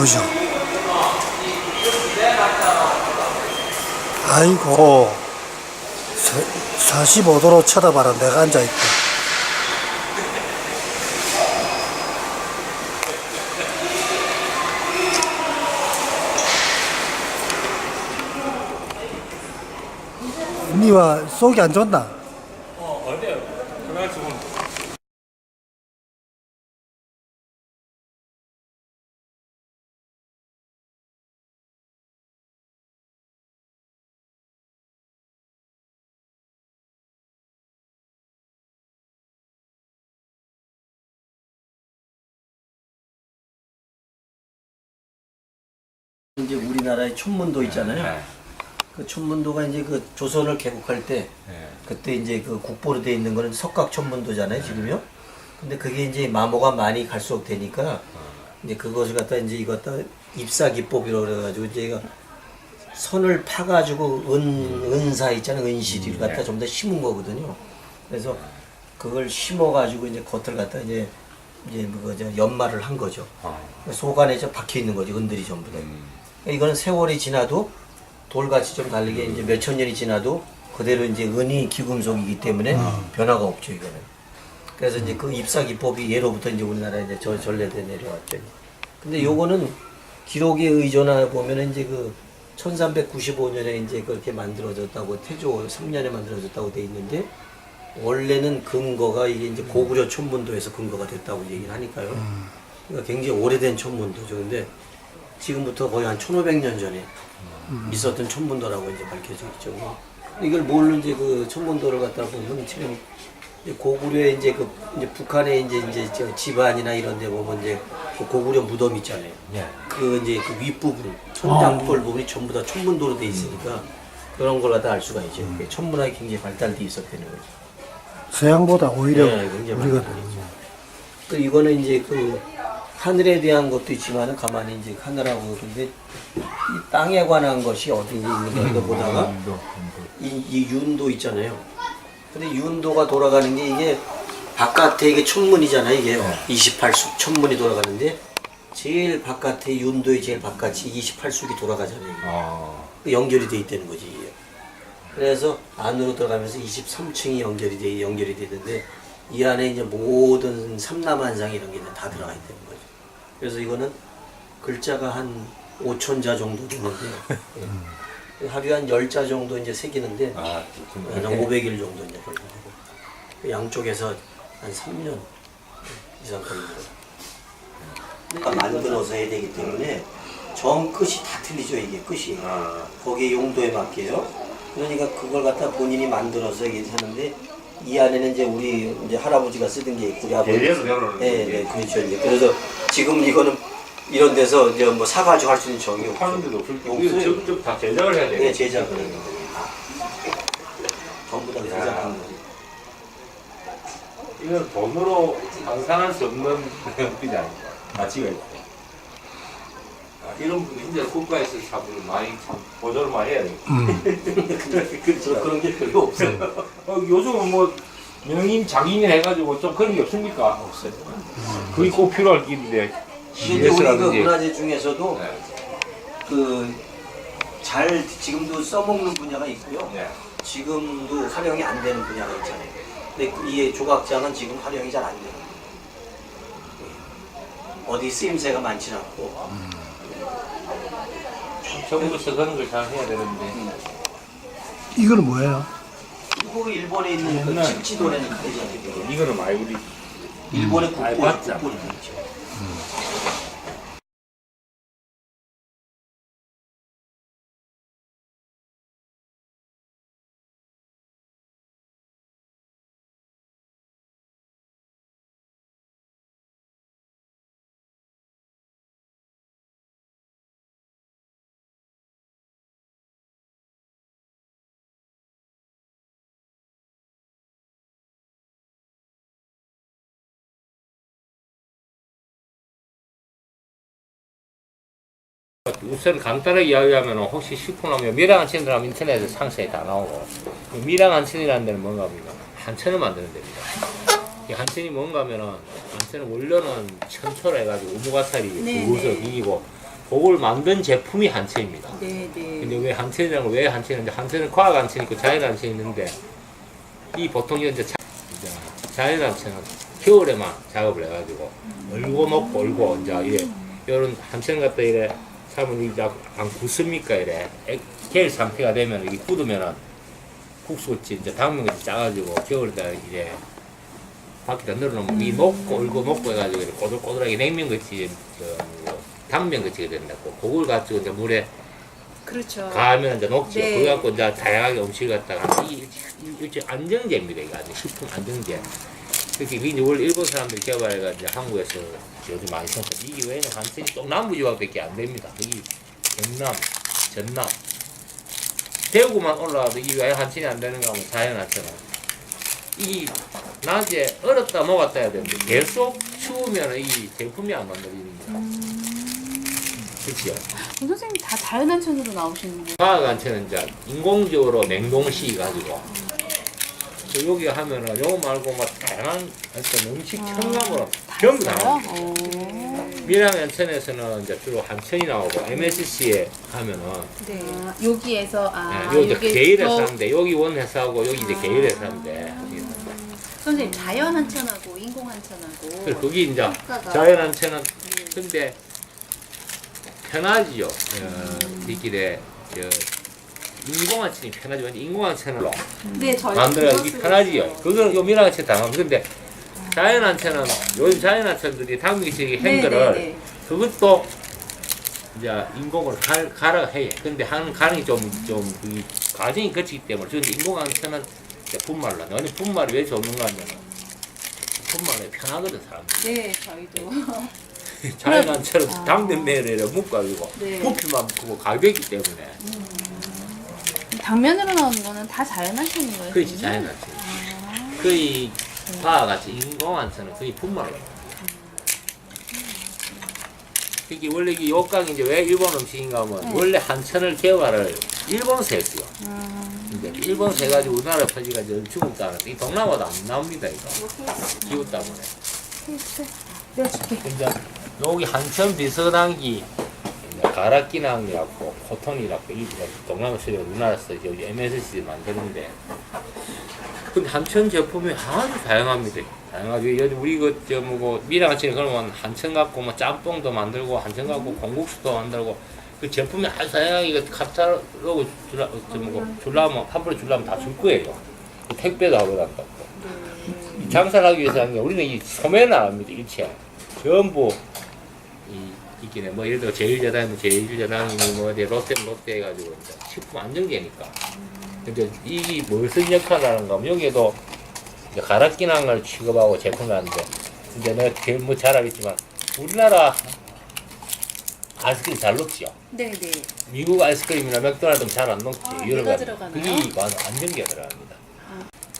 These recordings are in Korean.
보죠. 아이고, 45도로 쳐다봐라. 내가 앉아있다. 니와 속이 안 좋나? 이제 우리나라의 천문도 있잖아요. 네. 그 천문도가 이제 그 조선을 개국할 때 네. 그때 이제 그 국보로 돼 있는 거는 석각 천문도잖아요, 지금요. 근데 그게 이제 마모가 많이 갈수록 되니까 이제 그것을 갖다 이제 이거 갖다 입사 기법이라고 그래가지고 이제 이거 선을 파가지고 은 은사 있잖아요, 은실이를 갖다 좀더 심은 거거든요. 그래서 그걸 심어가지고 이제 겉을 갖다 이제 이제 뭐저 연마를 한 거죠. 어. 속안에 좀 박혀 있는 거죠, 은들이 전부 다. 그러니까 이거는 세월이 지나도 돌같이 좀 다르게 이제 몇천 년이 지나도 그대로 이제 은이 기금속이기 때문에 변화가 없죠 이거는. 그래서 이제 그 입사 기법이 예로부터 이제 우리나라에 이제 저 전래돼 내려왔죠. 근데 요거는 기록에 의존하 보면은 이제 그 1395년에 이제 그렇게 만들어졌다고 태조 3년에 만들어졌다고 돼 있는데 원래는 근거가 이게 이제 고구려 천문도에서 근거가 됐다고 얘기를 하니까요. 그러니까 굉장히 오래된 천문도죠. 근데 지금부터 거의 한 1500년 전에 있었던 천문도라고 이제 밝혀져 있죠. 이걸 뭘로 이제 그 천문도를 갖다 보면 지금 이제 고구려의 이제 그 이제 북한의 이제 이제 저 집안이나 이런 데 보면 이제 그 고구려 무덤 있잖아요. 네. 그 이제 그 윗부분, 천장돌 부분이 전부 다 천문도로 돼 있으니까 그런 걸 갖다 알 수가 있죠. 그게 천문학이 굉장히 발달돼 있었다는 거죠. 서양보다 오히려 네, 굉장히 우리가 발달돼 있죠. 이거는 이제 그 하늘에 대한 것도 있지만은 가만히 이제 하늘하고 근데 이 땅에 관한 것이 어디 있는가 이거 보다가 이, 이 윤도 있잖아요. 근데 윤도가 돌아가는 게 이게 바깥에 이게 천문이잖아요. 이게 28수 천문이 돌아가는데 제일 바깥에 윤도의 제일 바깥이 28숙이 돌아가잖아요. 어. 그 연결이 돼 있다는 거지. 이게. 그래서 안으로 들어가면서 23층이 연결이 돼 연결이 되는데 이 안에 이제 모든 삼남한상 이런 게 다 들어가 있다는 거죠. 그래서 이거는 글자가 한 5천 자 정도 되는데 예. 하루에 한 10자 정도 이제 새기는데 아, 한 500일 정도 이제 걸리고 그 양쪽에서 한 3년 이상 걸립니다. 그러니까 만들어서 해야 되기 때문에 정 끝이 다 틀리죠 이게 끝이 거기에 용도에 맞게요. 그러니까 그걸 갖다 본인이 만들어서 이게 하는데 이 안에는 이제 우리 이제 할아버지가 쓰던 게 있고 우리 아버지. 배우는 네. 네, 그렇죠. 이제 그래서 지금 이거는 이런 데서 이제 뭐 사가지고 할 수 있는 정이 없죠. 하는데도 없을 때 없어요. 이거 직접 다 제작을 해야 돼. 네, 제작을 해요. 전부 다 제작한 거지. 이건 돈으로 상상할 수 없는 그게 아닌가. 가치가 있고. 아, 이런 분이 이제 국가에서 사부를 많이 참 보조를 많이 해야 돼. 그렇죠. 그런 게 별로 없어요. 어, 요즘은 뭐 명인 장인 해가지고 좀 그런 게 없습니까? 없어요. 그게 꼭 필요할 길인데. 근데 우리 그 CS라든지. 문화재 중에서도 네. 그잘 지금도 써먹는 분야가 있고요. 네. 지금도 활용이 안 되는 분야가 있잖아요. 근데 그 이 조각장은 지금 활용이 잘안 되는 거예요. 어디 쓰임새가 많지 않고 정부에서 그런 걸 잘 해야 되는데. 이거는 뭐예요? 그리고 일본에 있는 그 옛날- 칠치도라는 가대잖아요. 이게. 이거는 많이 우리 일본의 국보. 국보를 있죠. 우선 간단하게 이야기하면 혹시 식품하면 미랑 한천이라 하면 인터넷에 상세에 다 나오고 이 미랑 한 천이라는 데는 뭔가 하면 한천을 만드는 데입니다. 이 한천이 뭔가 하면은 한천은 원래는 천초로 해가지고 우무가살이 네, 우서 네. 이기고 그걸 만든 제품이 한천입니다. 네, 네. 근데 왜 한천이라는 걸왜 한천인데 한천은 과학 한천 있고 자연 한천 있는데 이 보통 이제 자, 자연 한천은 겨울에만 작업을 해가지고 얼고 먹고 얼고 이제 이런 한천 갖다 이래 이제 안 굳습니까 이래 액- 게일 상태가 되면 이게 굳으면은 국수같이 이제 당면같이 짜가지고 겨울에다 이제 밖에다 늘어놓으면 이 먹고 얼고 먹고 해가지고 꼬들꼬들하게 냉면같이 저 뭐, 당면같이 된다고 그걸 가지고 이제 물에 그렇죠. 가면 이제 녹죠. 네. 그거 갖고 이제 다양하게 음식을 갖다가 이 일종 안정제입니다. 이거 아주 식품 안정제. 그렇게 이게 원래 일본 사람들이 개발해가 이제 한국에서 요즘 많이 썼어. 이게 왜냐면 한천이 좀 남부 지방밖에 안 됩니다. 여기 경남, 전남, 대구만 올라와도 이게 왜 한천이 안 되는가 하면 자연 한천은 이 낮에 얼었다 녹았다 해야 되는데 계속 추우면 이 제품이 안 만들어집니다. 그렇죠. 그 선생님 다 자연한 천으로 나오시는 거예요? 과학한테는 이제 인공적으로 냉동시켜 가지고 여기 하면은 요거 말고 막 다양한 어떤 음식 첨가물은 전부 다. 어. 미랑 연천에서는 이제 주로 한천이 나오고 MSC에 하면은 네. 아, 여기에서 아, 네, 여기 이제 계일에서 더- 하는데 여기 원 회사하고 여기 이제 아. 계일에서 하는데 선생님 자연 한천하고 인공 한천하고 그래서 거기 이제 효과가- 자연 한천은 네. 근데 편하지요. 어, 이 길에 저 인공한천이 편하지 만 인공한천으로 네, 저희 만들어 그거 이 쓰고 편하지요. 그거는 요 미랑한천 당하면 근데 자연한천은 요즘 자연한천들이 당기식이 한 네, 네, 네. 그것도 이제 인공을 갈, 갈아 해. 근데 하는 가는 좀좀 그 과정이 거치기 때문에 인공한천은 이제 분말로. 아니 분말이 왜 좋는가 하면 분말이 편하거든 사람들. 네, 저희도 자연한천은 아. 당면 매를 묶어가지고 네. 부피만 묶고 가볍기 때문에 당면으로 나오는 거는 다 자연한 천인 거예요? 그렇지 선생님? 자연한천. 거의 바와 같이 인공한천은 거의 분말로. 이게 원래 이 욕강이 이제 왜 일본 음식인가 하면 네. 원래 한천을 개발을 일본서 했어요. 음, 근데 일본서 해가지고 우리나라 퍼지가지고 중국 따라서 이 동남아도 안 나옵니다 이거 기후 때문에. 네, 줄게. 이제 여기 한천 비서당기 가락기낭이라고 코톤이라고 이 동남아 서리가 우리나라에서 여기 MSC 만드는데 근데 한천 제품이 아주 다양합니다. 다양하죠. 여기 우리 그저 뭐고 미랑한천에 그러면 한천 갖고 뭐 짬뽕도 만들고 한천 갖고 공국수도 만들고 그 제품이 아주 다양하게 이거 카타로그 줄라 저 뭐고 줄라면 팜플 줄라면 다 줄 거예요. 그 택배도 하고 난다고. 이 장사를 하기 위해서 하는 게 우리는 이 소매는 안 합니다. 일체 전부 이 있기는 뭐 예를 들어 제일제당이면 제일제당이니 뭐 어디 롯데 롯데 해가지고 이제 식품 안정제니까. 근데 이게 무슨 역할을 하는가 하면 여기에도 이제 가락기낭을 취급하고 제품을 하는데 이제 내가 제일 뭐잘 알겠지만 우리나라 아이스크림 잘 녹지요. 네, 네. 미국 아이스크림이나 맥도날드는 잘안 녹지. 아, 은 들어가나요? 그게 완- 안정제가 들어갑니다.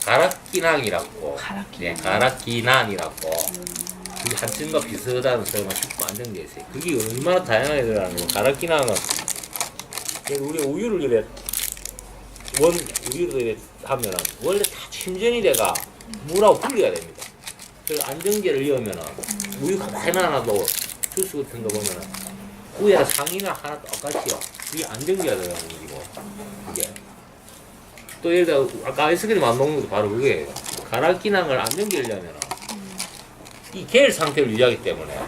가락기낭이라고 가락기낭. 네, 가락기난이라고 그게 한층과 비슷하다는 소리가 식품 안정제 있어요. 그게 얼마나 다양하게 들어가는 거 가락기낭은 그래서 우리 우유를 이래 원 우유를 이래 하면은 원래 다 침전이 돼가 물하고 분리가 됩니다. 그래서 안정제를 넣으면은 우유가 많이 나놔도 주스 같은 거 보면은 우유랑 상이나 하나 똑같이요. 그게 안정제가 들어가는 거고 그게 또 예를 들어 아까 아이스크림 안 먹는 것도 바로 그거예요. 가락기낭을 안정제를 넣으면은 이 계열 상태를 유지하기 때문에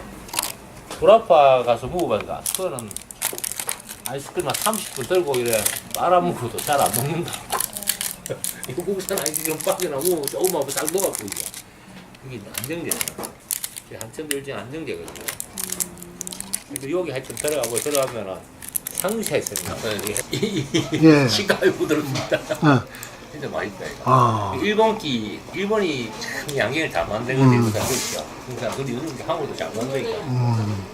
불아파 가서 먹어보니까 그거는 아이스크림 한 30분 들고 이래 빨아먹어도 잘 안 먹는다. 이거 국산 아이스크림 빠져나 뭐 조금만 딱 넣어갖고 이게 이게 안정제야. 한참 들지 안정제거든요. 근데 여기 하여튼 들어가고 들어가면은 상시에 있으니까 예. 시가에 부드럽습니다. 어. 진짜 맛있다 이거. 아, 일본기 일본이 참 양갱을 잘 만들거든요. 그렇죠. 그러니까 근데 요즘 한국도 잘 만드니까. 음,